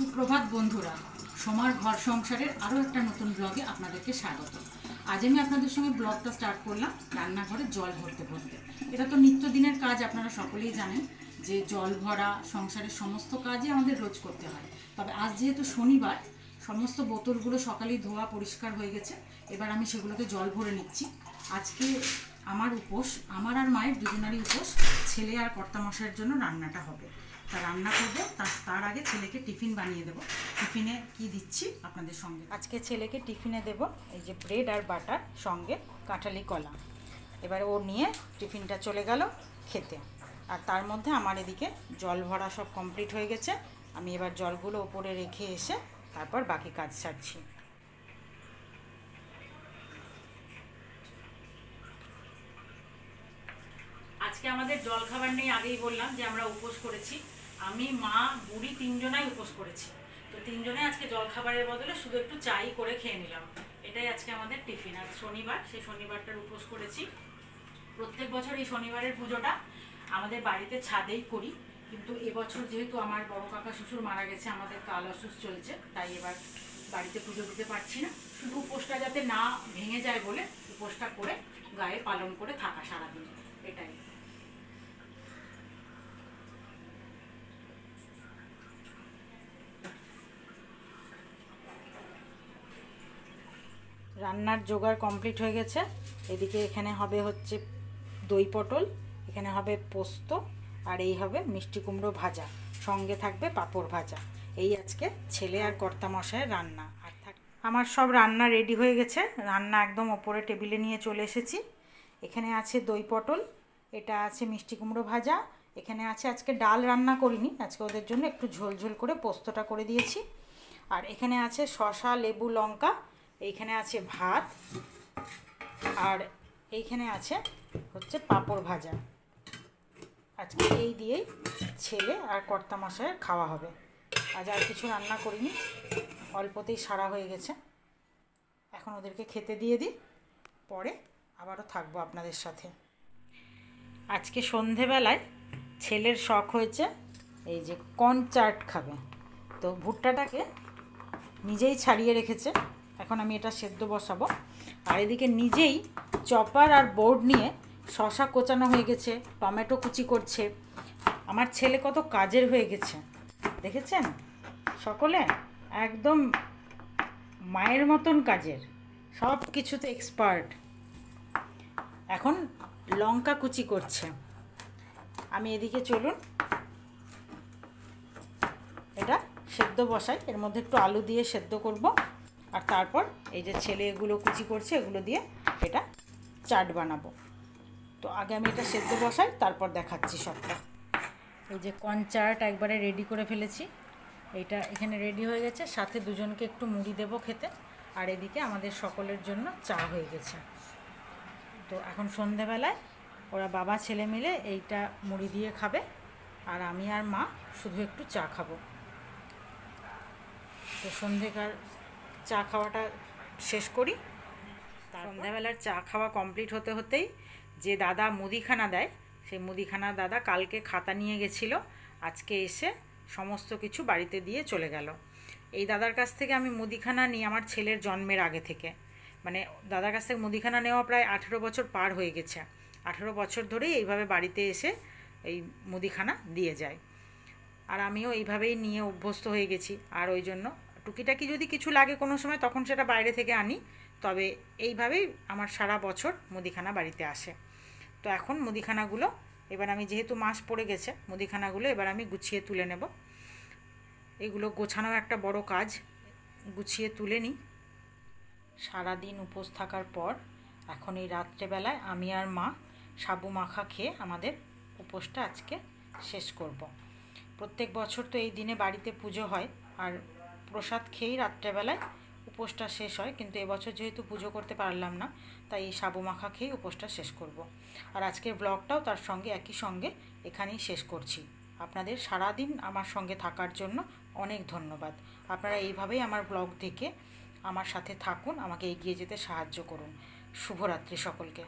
সুপ্রভাত বন্ধুরা, সোমার ঘর সংসারের আরও একটা নতুন ব্লগে আপনাদেরকে স্বাগত। আজ আমি আপনাদের সঙ্গে ব্লগটা স্টার্ট করলাম, রান্নাঘরে জল ভরতে ভরতে। এটা তো নিত্যদিনের কাজ, আপনারা সকলেই জানেন যে জল ভরা সংসারের সমস্ত কাজই আমাদের রোজ করতে হয়। তবে আজ যেহেতু শনিবার, সমস্ত বোতলগুলো সকালেই ধোয়া পরিষ্কার হয়ে গেছে, এবার আমি সেগুলোকে জল ভরে নিচ্ছি। আজকে আমার উপোস, আমার আর মায়ের দুজনারই উপোস ছেলে আর কর্তামশাইয়ের জন্য রান্নাটা হবে। তা রান্না করব তার আগে ছেলেকে টিফিন বানিয়ে দেবো। টিফিনে কি দিচ্ছি আপনাদের সঙ্গে? আজকে ছেলেকে টিফিনে দেব এই যে ব্রেড আর বাটার সঙ্গে কাঁঠালি কলা। এবারে ও নিয়ে টিফিনটা চলে গেল খেতে। আর তার মধ্যে আমার এদিকে জল ভরা সব কমপ্লিট হয়ে গেছে। আমি এবার জলগুলো ওপরে রেখে এসে তারপর বাকি কাজ সারছি। আজকে আমাদের জল খাবার নেই আগেই বললাম যে আমরা উপোস করেছি। আমি, মা, বুড়ি তিনজনাই উপোস করেছি। তো তিনজনে আজকে জল খাবারের বদলে শুধু একটু চাই করে খেয়ে নিলাম। এটাই আজকে আমাদের টিফিন। আর শনিবার, সেই শনিবারটার উপোস করেছি। প্রত্যেক বছর এই শনিবারের পুজোটা আমাদের বাড়িতে ছাদেই করি। কিন্তু এবছর যেহেতু আমার বড় কাকা শ্বশুর মারা গেছে, আমাদের কাল অসুস্থ চলছে, তাই এবার বাড়িতে পুজো দিতে পারছি না। শুধু উপোসটা যাতে না ভেঙে যায় বলে উপোসটা করে গায়ে পালন করে থাকা সারাদিন। এটাই। রান্নার জোগাড় কমপ্লিট হয়ে গেছে। এদিকে এখানে হবে হচ্ছে দই পটল, এখানে হবে পোস্ত, আর এই হবে মিষ্টি কুমড়ো ভাজা। সঙ্গে থাকবে পাঁপড় ভাজা। এই আজকে ছেলে আর কর্তা মশাইয়ের রান্না। আর থাক আমার সব রান্না রেডি হয়ে গেছে। রান্না একদম ওপরে টেবিলে নিয়ে চলে এসেছি। এখানে আছে দই পটল, এটা আছে মিষ্টি কুমড়ো ভাজা, এখানে আছে আজকে ডাল রান্না করিনি, আজকে ওদের জন্য একটু ঝোল ঝোল করে পোস্তটা করে দিয়েছি। আর এখানে আছে শশা লেবু, লঙ্কা এইখানে আছে ভাত, আর এইখানে আছে হচ্ছে পাঁপড় ভাজা। আজকে এই দিয়েই ছেলে আর কর্তা মশাইয়ের খাওয়া হবে। আজ আর কিছু রান্না করিনি, অল্পতেই সারা হয়ে গেছে। এখন ওদেরকে খেতে দিয়ে দিই, পরে আবারও থাকব আপনাদের সাথে। আজকে সন্ধেবেলায় ছেলের শখ হয়েছে, এই যে কর্ন চাট খাবে। তো ভুট্টাটাকে নিজেই ছাড়িয়ে রেখেছে। এখন আমি এটা সেদ্ধ বসাবো। আর এদিকে নিজেই চপার আর বোর্ড নিয়ে শশা কোচানো হয়ে গেছে, টমেটো কুচি করছে। আমার ছেলে কত কাজের হয়ে গেছে। দেখেছেন? সকলে একদম মায়ের মতন কাজের সব কিছুতে এক্সপার্ট এখন লঙ্কা কুচি করছে। আমি এদিকে চলুন। এটা সেদ্ধ বসাই, এর মধ্যে একটু আলু দিয়ে সেদ্ধ করব। আর তারপর এই যে ছেলে এগুলো কুচি করছে, এগুলো দিয়ে এটা চাট বানাবো। তো আগে আমি এটা সেদ্ধ বসাই, তারপর দেখাচ্ছি সবটা। এই যে কর্ন চাট একবারে রেডি করে ফেলেছি। এইটা এখানে রেডি হয়ে গেছে, সাথে দুজনকে একটু মুড়ি দেবো খেতে। আর এদিকে আমাদের সকলের জন্য চা হয়ে গেছে। তো এখন সন্ধেবেলায় ওরা বাবা, ছেলে মিলে এইটা মুড়ি দিয়ে খাবে, আর আমি আর মা শুধু একটু চা খাব। তো সন্ধেকার চা খাওয়াটা শেষ করি। সন্ধ্যাবেলার চা খাওয়া কমপ্লিট হতে হতেই যে দাদা মুদিখানা দেয় সেই মুদিখানা দাদা কালকে খাতা নিয়ে গেছিল আজকে এসে সমস্ত কিছু বাড়িতে দিয়ে চলে গেল। এই দাদার কাছ থেকে আমি মুদিখানা নিই আমার ছেলের জন্মের আগে থেকে মানে দাদার কাছ থেকে মুদিখানা নেওয়া প্রায় আঠেরো বছর পার হয়ে গেছে। আঠেরো বছর ধরেই এইভাবে বাড়িতে এসে এই মুদিখানা দিয়ে যায়। আর আমিও এইভাবেই নিয়ে অভ্যস্ত হয়ে গেছি আর ওই জন্য টুকিটাকি যদি কিছু লাগে কোনো সময়, তখন সেটা বাইরে থেকে আনি। তবে এইভাবেই আমার সারা বছর মুদিখানা বাড়িতে আসে। তো এখন মুদিখানাগুলো, এবার আমি যেহেতু মাস পড়ে গেছে, মুদিখানাগুলো এবার আমি গুছিয়ে তুলে নেব। এগুলো গোছানো একটা বড় কাজ, গুছিয়ে তুলে নিই। সারাদিন উপোস থাকার পর, এখন এই রাত্রেবেলায় আমি আর মা সাবু মাখা খেয়ে আমাদের উপোসটা আজকে শেষ করব। প্রত্যেক বছর তো এই দিনে বাড়িতে পুজো হয়, আর প্রসাদ খেয়েই রাত্রেবেলায় উপোসটা শেষ হয়, কিন্তু এবছর যেহেতু পুজো করতে পারলাম না, তাই এই সাবু মাখা খেয়েই উপোসটা শেষ করব। আর আজকের ব্লগটাও তার সঙ্গে একই সঙ্গে এখানেই শেষ করছি। আপনাদের সারাদিন আমার সঙ্গে থাকার জন্য অনেক ধন্যবাদ। আপনারা এইভাবেই আমার ব্লগ দেখে আমার সাথে থাকুন, আমাকে এগিয়ে যেতে সাহায্য করুন। শুভরাত্রি সকলকে।